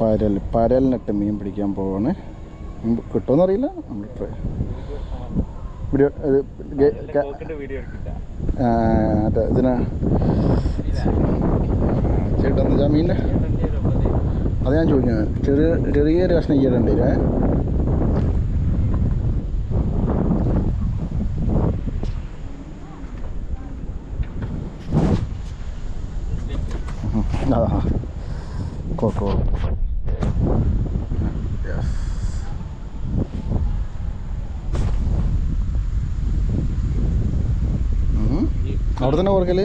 പരൽ പരലിനിട്ട് മീൻ പിടിക്കാൻ പോവാണ്. കിട്ടുമെന്ന് അറിയില്ല നമ്മൾ വീഡിയോ മറ്റേ ഇതിന് ചേട്ടാ എന്താ മീനിന് അത് ഞാൻ ചോദിക്കുന്നത് ചെറിയ ചെറിയൊരു കഷ്ണം ചെയ്യണ്ടേ അതാ കോക്കോ അവിടെ തന്നെ കുറക്കൽ?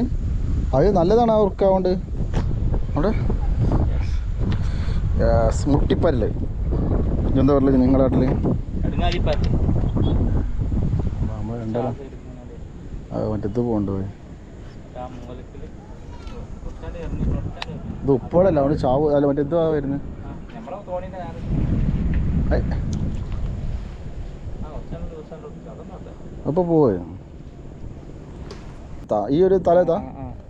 അത് നല്ലതാണ് ആ ഉറക്കാവുകൊണ്ട് അവിടെ? മുട്ടിപ്പല്ല്. എന്താ പറയൽ നിങ്ങളുടെ നാട്ടിൽ? നമ്മൾ രണ്ടാളും. മറ്റേത് ഇത് ഉപ്പോഴല്ല അവിടെ ചാവ് അല്ല മറ്റേ ഇത് വരുന്നത്? അപ്പോൾ പോയി ഈ ഒരു തല ഇതാ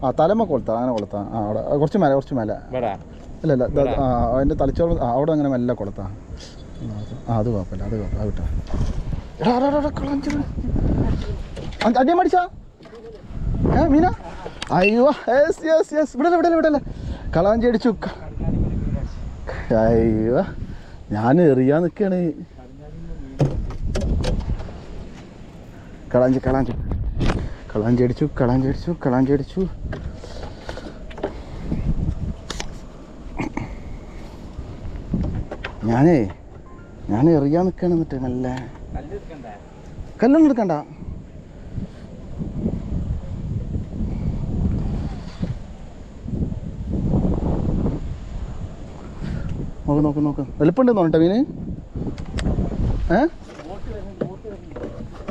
ആ തലമ കൊളുത്താ അങ്ങനെ കൊളുത്താ. ആ അവിടെ കുറച്ച് മേലെ കുറച്ച് മേലെ. അല്ല അല്ല ആ അതിന്റെ തലച്ചോറ് അവിടെ അങ്ങനെ മെല്ലെ കൊളുത്താ. ആ, അത് കുഴപ്പമില്ല അത് കുഴപ്പമില്ല അത് വിട്ടോ. എടാ, എടാ, എടാ, എടാ, കളഞ്ചിറ്. അ- അടിയാൻ മടിച്ചാ? ഏ മീന? അയ്യോ യെസ് യെസ് യെസ്. ഇവിടെ ഇവിടെ ഇവിടെ കളാഞ്ചി അടിച്ചു. അയ്യോ ഞാൻ എറിയാൻ നിൽക്കുകയാണ് കളാഞ്ചി കളാഞ്ചി. കളാഞ്ചി അടിച്ചു കളാഞ്ചി അടിച്ചു കളാഞ്ചി അടിച്ചു. ഞാനേ ഞാൻ എറിയാൻ നിൽക്കുകയാണ് എന്നിട്ട് നല്ല കല്ലൊന്നും എടുക്കണ്ട. നോക്ക് നോക്ക് നോക്ക്. എളുപ്പമുണ്ടെന്ന് പറഞ്ഞിട്ട് മീന് ഏ?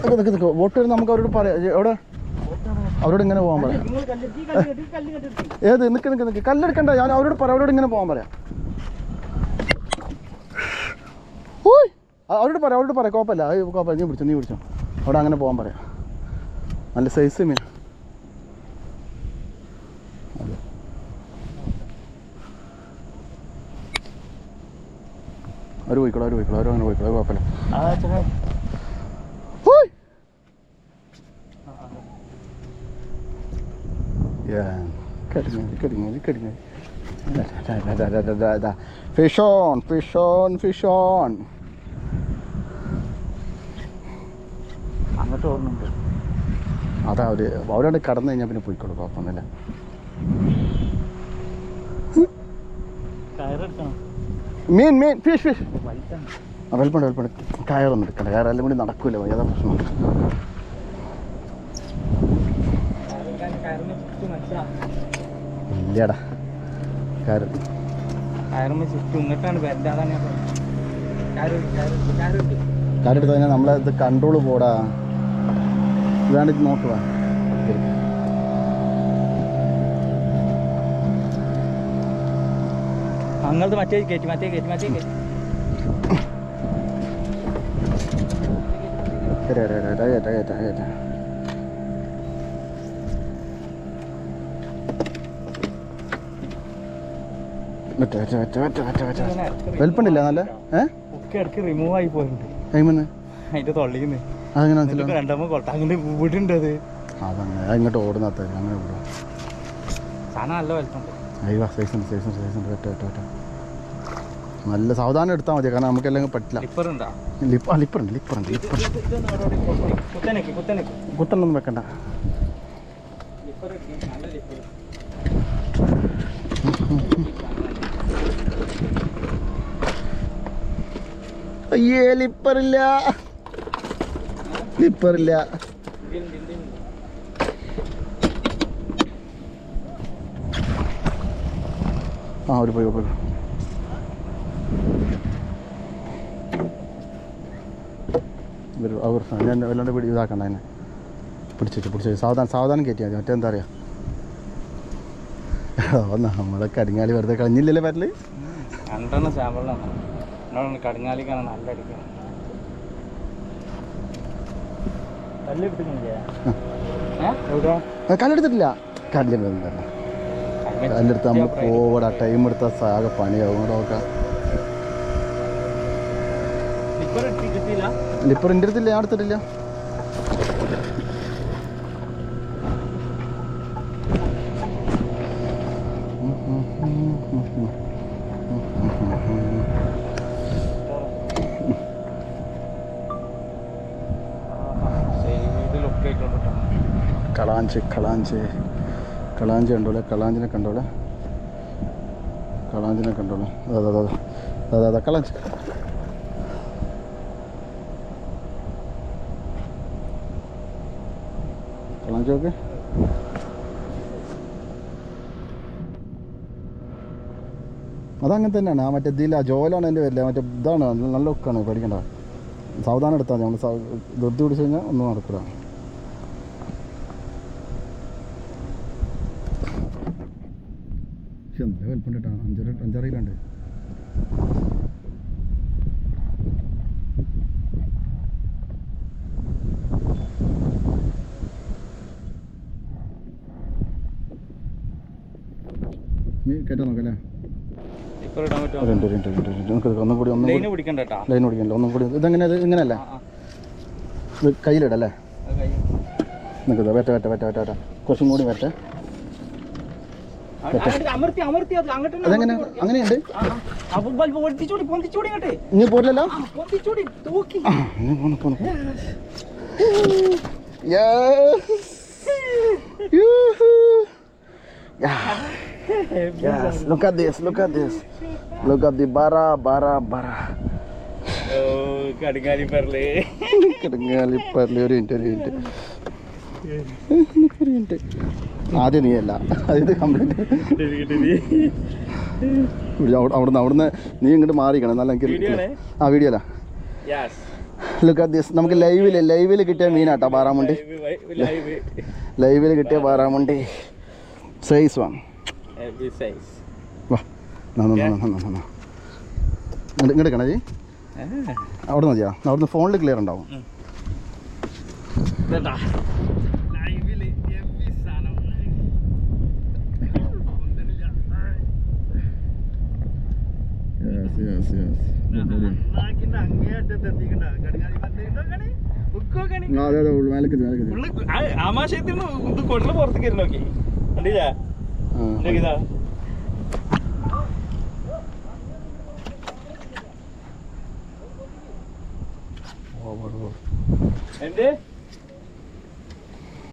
നിക്ക് നിക്ക് നിക്ക്. വോട്ട് വരുന്ന നമുക്ക് അവരോട് പറയാം. എവിടെ? അവരോട് ഇങ്ങനെ പോകാൻ പറയാം. ഏത്? നിക്ക് നിക്ക് നിക്ക്. കല്ലെടുക്കണ്ട. ഞാൻ അവരോട് പറയാം. അവരോട് ഇങ്ങനെ പോകാൻ പറയാം. ഓയ് അവരോട് പറയാം. അവരോട് പറയാം. കുഴപ്പമില്ല. അത് കുഴപ്പമില്ല. നീ പിടിച്ചോ നീ പിടിച്ചോ. അവിടെ അങ്ങനെ പോകാൻ പറയാം. നല്ല സൈസ് മീൻ അതെ. അവർ പോയിക്കോളൂ അവർ പോയിക്കോളൂ അവരങ്ങനെ അങ്ങനെ പോയിക്കോളൂ അത് കുഴപ്പമില്ല. Fish on, fish on, fish on. അങ്ങോട്ട് ഓർമ്മയുണ്ട് അതാ അവർ അവരോട് കടന്നു കഴിഞ്ഞാൽ പിന്നെ പോയിക്കോളൂ കുഴപ്പമൊന്നുമില്ല. കയറെടുക്കണം. മീൻ മീൻ ഫിഷ് ഫിഷ് വെൽപ്പണ്ട് വെൽപ്പണ്ട് കയറൊന്നും എടുക്കണ്ട. കയറെല്ലാം കൂടി നടക്കൂല ഏതാ പ്രശ്നം. ഇല്ലടാ. കയറ്. കയറെടുത്ത് കഴിഞ്ഞാൽ നമ്മളെ ഇത് കൺട്രോൾ പോടാ. ഇതാണ് നോക്കുക അങ്ങനത്തെ മറ്റേ കയറ്റി മറ്റേ കയറ്റി മറ്റേ കയറ്റി. വെൽപ്പണ്ടില്ല നല്ല? ഇടയ്ക്ക് റിമൂവ് ആയി പോയിട്ടുണ്ട്. അതിന്റെ തൊള്ളിന്ന്. രണ്ടാമത് കൊട്ട അങ്ങനെ വിടുണ്ട് അത്. അതങ്ങനെ ഇങ്ങോട്ട് ഓടുന്നാത്ത അങ്ങനെ വിടും സാധനം നല്ല വലിപ്പമുണ്ട് അയ്യോ സൈസ് ഉണ്ട് സൈസ് ഉണ്ട് സൈസ് ഉണ്ട്. നല്ല സാവധാനം എടുത്താൽ മതി കാരണം നമുക്ക് എല്ലാം പറ്റില്ല. ലിപ്പർ ലിപ്പറുണ്ട് ലിപ്പറുണ്ട് ലിപ്പർ കുത്തണൊന്നും വെക്കണ്ട. അയ്യേ ലിപ്പറില്ല. ലിപ്പറില്ല. ആ ഒരു പോയി പോയി. ഒരു അവർ ഞാൻ വല്ലാണ്ട് പിടി ഇതാക്കണ്ട എന്നെ. പിടിച്ചു പിടിച്ചു സാവധാനം സാവധാനം കയറ്റിയാൽ മതി. മറ്റെന്താ അറിയാം? ഒന്ന് നമ്മളെ കടിങ്ങാലി വെറുതെ കളഞ്ഞില്ലല്ലേ പരൽ? രണ്ടെണ്ണം കടുങ്ങാലിക്കാണ് നല്ല അടിക്കുന്നത് കല്ലെടുത്തിട്ടില്ല. കല്ലെടുത്തില്ല കല്ലെടുത്ത് നമ്മൾ പോവടാ ടൈം എടുത്താൽ സാഗ പണിയാവും. നോക്കാം. ലിപ്പർ എന്റെ അടുത്തില്ല ഞാൻ എടുത്തിട്ടില്ല. കളാഞ്ച് കളാഞ്ച്. കളാഞ്ച് കണ്ടോളെ കളാഞ്ചിനെ കണ്ടോളെ. കളാഞ്ചിനെ കണ്ടോളെ. അതെ അതെ അതെ അതെ അതെ കളാഞ്ച്. കളാഞ്ച് നോക്ക് അതങ്ങനെ തന്നെയാണ്. ആ മറ്റേ ഇതില്ല ജോലാണ് എന്റെ വരില്ല മറ്റേ ഇതാണ് നല്ല ലുക്കാണ് പേടിക്കണ്ട സാവധാനം എടുത്താൽ നമ്മൾ ധൃതി പിടിച്ചു കഴിഞ്ഞാൽ ഒന്നും നടക്കില്ല പക്ഷെ എന്താ വലിപ്പം കേട്ടോ. അഞ്ചര അഞ്ചറിയിലുണ്ട് കേട്ടോ നോക്കല്ലേ? രണ്ട് രണ്ട് രണ്ട് രണ്ട് നമുക്ക് ഒന്നും കൂടി ഒന്നും പിടിക്കണ്ട ലൈൻ ഓടിക്കണല്ലോ ഒന്നും കൂടി. ഇതെങ്ങനെ ഇത് ഇങ്ങനെയല്ലേ. ഇത് കയ്യിലിടല്ലേ? അത് വെറ്റ വെറ്റ വെറ്റ വെറ്റ വെറ്റ കുറച്ചും കൂടി വെറ്റ അങ്ങോട്ട് അമർത്തി അമർത്തി അത് അങ്ങോട്ട് തന്നെ അതെങ്ങനെ? അങ്ങനെയുണ്ട്? ആ, ആ. അപ്പൊ ബൾബ് പൊന്തിച്ചൂടി പൊന്തിച്ചൂടി ഇങ്ങോട്ട്. ഇനി പോരില്ലല്ലോ? ആ, പൊന്തിച്ചൂടി തൂക്കി. ആ, ഇനി പോന്നു പോന്നു Yes. Yes. Look at this. Look at this. Look at the bara bara bara. കടുങ്ങാലി പറലേ കടുങ്ങാലി പറലേ ഒരു മിനിറ്റ് ഒരു മിനിറ്റ് ആദ്യം നീ അല്ല ഇത് കംപ്ലീറ്റ് അവിടുന്ന് അവിടുന്ന് നീ ഇങ്ങോട്ട് മാറിക്കണം നല്ല എനിക്ക്? ആ വീഡിയോ അല്ല. ലുക്ക് അറ്റ് ദിസ് നമുക്ക് ലൈവിൽ ലൈവിൽ കിട്ടിയ മീനാട്ടോ പാറാമുണ്ടി ലൈവ് ലൈവിൽ കിട്ടിയ പാറാമുണ്ടി സൈസ് വാ എവറി സൈസ് വാ. നന്ന നന്ന നന്ന നന്ന ഇങ്ങോട്ട് ഇങ്ങോട്ട് കണജി അവിടെ മതിയാ? അവിടുന്ന് ഫോണിൽ ക്ലിയർ ഉണ്ടാവും. കണി കണി അതെ അതെ മേലേക്ക് മേലേക്ക് ഉള്ളു ആമാശയത്തിൽ നിന്ന് കൊടൽ പുറത്തേക്ക് നോക്കി. കണ്ടില്ല? Look at that. Oh, Hem de